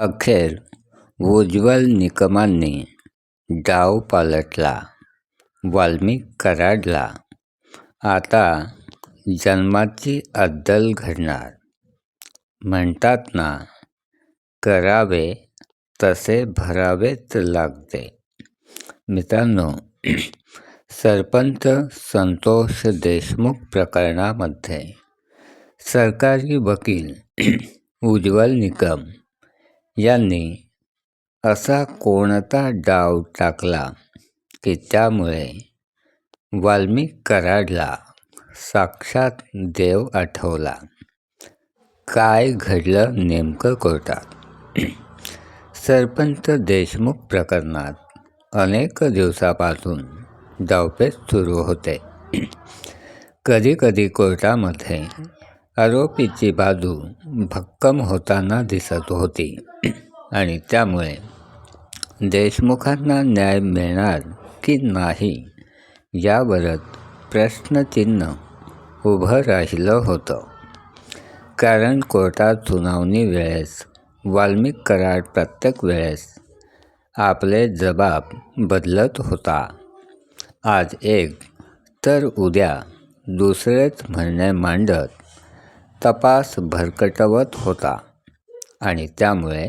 अखेर उज्ज्वल निकमांनी डाव पालटला, वाल्मिक कराडला आता जन्माची अद्दल घडणार! म्हणतात ना, करावे तसे भरावेच लागते. मित्रांनो, सरपंच संतोष देशमुख प्रकरणामध्ये सरकारी वकील उज्ज्वल निकम यांनी असा कोणता डाव टाकला की त्यामुळे वाल्मिक कराडला साक्षात देव आठवला? काय घडलं नेमकं कोर्टात? सरपंच देशमुख प्रकरणात अनेक दिवसापासून डावपेच सुरू होते. कधीकधी कोर्टामध्ये आरोपीची बाजू भक्कम होताना दिसत होती आणि त्यामुळे देशमुखांना न्याय मिळणार की नाही यावरच प्रश्नचिन्ह उभं राहिलं होतं. कारण कोर्टात सुनावणी वेळेस वाल्मिक कराड प्रत्येक वेळेस आपले जबाब बदलत होता. आज एक तर उद्या दुसरेच म्हणणे मांडत तपास भरकटवत होता आणि त्यामुळे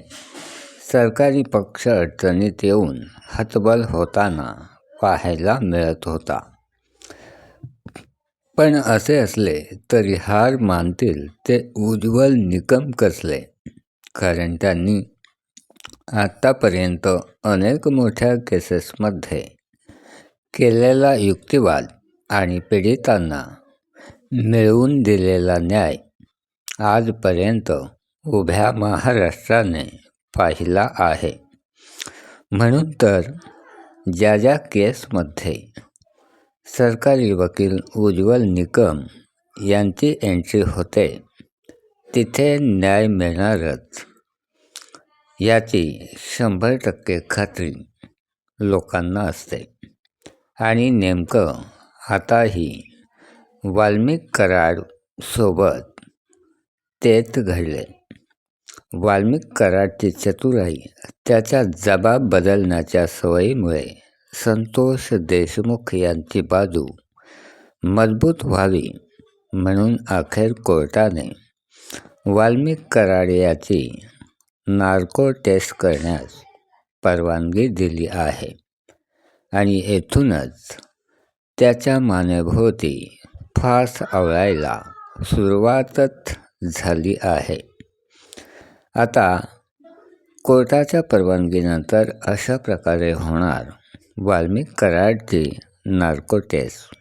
सरकारी पक्ष अडचणीत येऊन हतबल होताना पाहायला मिळत होता. पण असे असले तरी हार मानतील ते उज्ज्वल निकम कसले? कारण त्यांनी आत्तापर्यंत अनेक मोठ्या केसेसमध्ये केलेला युक्तिवाद आणि पीडितांना मिळवून दिलेला न्याय आजपर्यंत उभ्या महाराष्ट्राने पाहिला आहे. म्हणून तर ज्या ज्या केसमध्ये सरकारी वकील उज्ज्वल निकम यांची एंट्री होते तिथे न्याय मिळणारच याची शंभर टक्के खात्री लोकांना असते. आणि नेमकं आताही वाल्मिक कराडसोबत तेच घडले. वाल्मिक कराडची चतुराई, त्याच्या जबाब बदलण्याच्या सवयीमुळे संतोष देशमुख यांची बाजू मजबूत व्हावी म्हणून अखेर कोर्टाने वाल्मिक कराड याची नार्को टेस्ट करण्यास परवानगी दिली आहे आणि येथूनच त्याच्या मानेभोवती फास आवळायला सुरुवातच झाली आहे. आता कोर्टाच्या परवानगीनंतर अशा प्रकारे होणार वाल्मिक कराडची नार्को टेस्ट.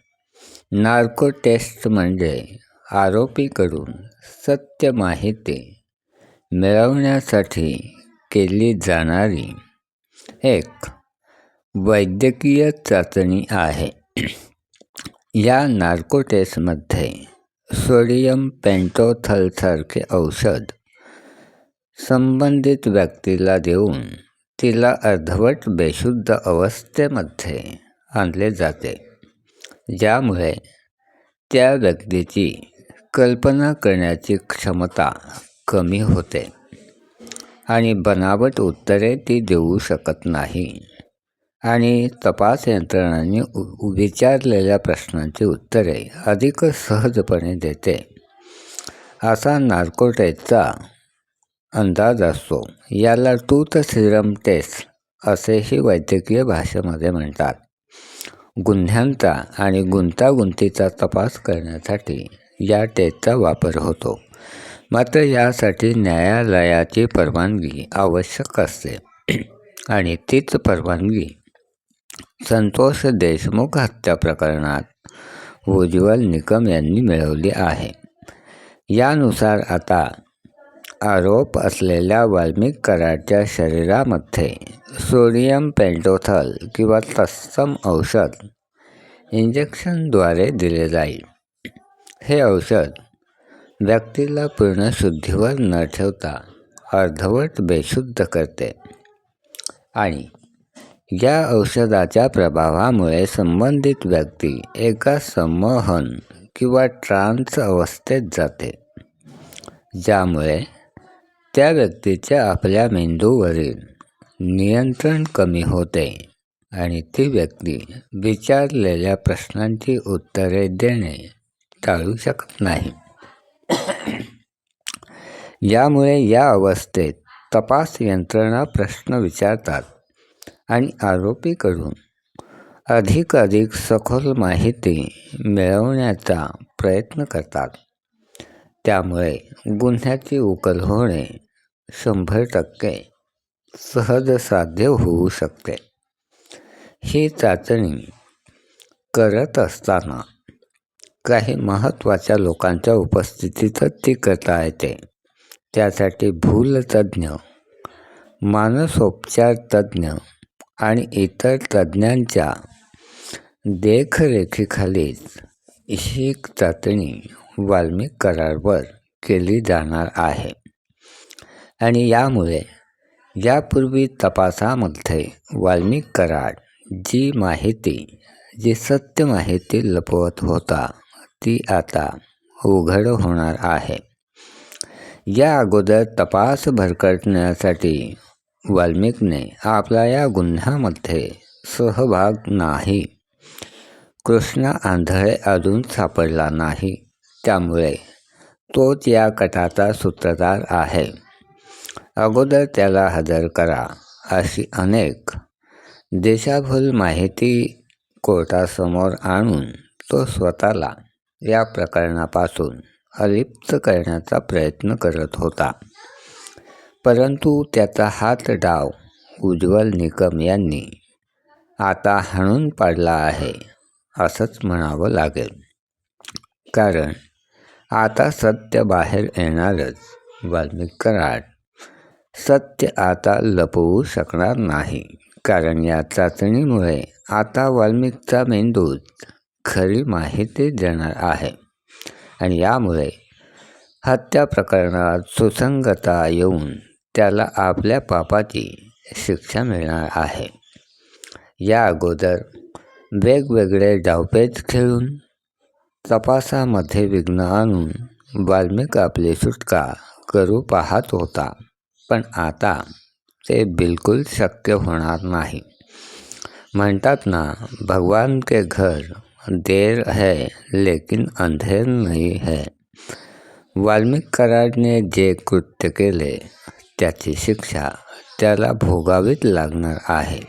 नार्को टेस्ट म्हणजे आरोपीकडून सत्य माहिती मिळवण्यासाठी केली जाणारी एक वैद्यकीय चाचणी आहे. या नार्को टेस्टमध्ये सोडियम पेंटोथलसारखे औषध संबंधित व्यक्तीला देऊन तिला अर्धवट बेशुद्ध अवस्थेमध्ये आणले जाते, ज्यामुळे त्या व्यक्तीची कल्पना करण्याची क्षमता कमी होते आणि बनावट उत्तरे ती देऊ शकत नाही. आणि तपास यंत्रणांनी विचारलेल्या प्रश्नांची उत्तरे अधिक सहजपणे देते, असा नार्को टेस्टचा अंदाज असतो. याला टूथ सिरम टेस्ट असेही वैद्यकीय भाषेमध्ये म्हणतात. गुन्ह्यांचा आणि गुंतागुंतीचा तपास करण्यासाठी या टेस्टचा वापर होतो. मात्र यासाठी न्यायालयाची परवानगी आवश्यक असते आणि तीच परवानगी संतोष देशमुख हत्या प्रकरणात उज्ज्वल निकम यांनी मिळवली आहे. यानुसार आता आरोप असलेल्या वाल्मिक कराडच्या शरीरामध्ये सोडियम पेंटोथल किंवा तत्सम औषध इंजेक्शनद्वारे दिले जाईल. हे औषध व्यक्तीला पूर्ण शुद्धीवर न ठेवता अर्धवट बेशुद्ध करते आणि या औषधाच्या प्रभावामुळे संबंधित व्यक्ती एका संमोहन किंवा ट्रान्स अवस्थेत जाते, ज्यामुळे त्या व्यक्तीच्या आपल्या मेंदूवरील नियंत्रण कमी होते आणि ती व्यक्ती विचारलेल्या प्रश्नांची उत्तरे देणे टाळू शकत नाही. यामुळे या अवस्थेत तपास यंत्रणा प्रश्न विचारतात. आणि आरोपीकडून अधिकाधिक सखोल माहिती मिळवण्याचा प्रयत्न करतात. त्यामुळे गुन्ह्याची उकल होणे शंभर टक्के सहज साध्य होऊ शकते. ही चाचणी करत असताना काही महत्त्वाच्या लोकांच्या उपस्थितीतच ती करता येते. त्यासाठी भूलतज्ज्ञ मानसोपचार तज्ज्ञ आणि इतर तज्ज्ञांच्या देखरेखीखालीच ही चाचणी वाल्मिक करारवर केली जाणार आहे. आणि यामुळे यापूर्वी तपासामध्ये वाल्मिक करार जी माहिती जी सत्य माहिती लपवत होता ती आता उघड होणार आहे. या अगोदर तपास भरकटण्यासाठी वाल्मिकने आपला या गुन्ह्यामध्ये सहभाग नाही. कृष्णा आंधळे अजून सापडला नाही. त्यामुळे तोच या कटाचा सूत्रधार आहे. अगोदर त्याला हजर करा अशी अनेक देशाभूल माहिती कोर्टासमोर आणून तो स्वतःला या प्रकरणापासून अलिप्त करण्याचा प्रयत्न करत होता. परंतु त्याचा हात डाव उज्ज्वल निकम यांनी आता हाणून पाडला आहे असंच म्हणावं लागेल. कारण आता सत्य बाहेर येणारच वाल्मिक कराड सत्य आता लपवू शकणार नाही कारण या चाचणीमुळे आता वाल्मिकचा मेंदूच खरी माहिती देणार आहे. आणि यामुळे हत्या प्रकरणात सुसंगता येऊन त्याला आपल्या पापाची शिक्षा मिळणार आहे. या अगोदर वेगवेगळे डावपेच खेळून तपासामध्ये विघ्न आणून वाल्मिक आपली सुटका करू पाहत होता. पण आता ते बिलकुल शक्य होणार नाही. म्हणतात ना भगवान के घर देर है, लेकिन अंधेर नहीं है. वाल्मिक कराडने जे कृत्य केले त्याची शिक्षा त्याला भोगावीच लागणार आहे.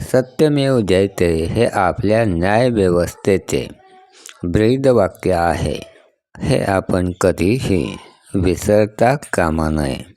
सत्यमेव जयते हे आपल्या न्यायव्यवस्थेचे ब्रीदवाक्य आहे. हे आपण कधीही विसरता कामा नये.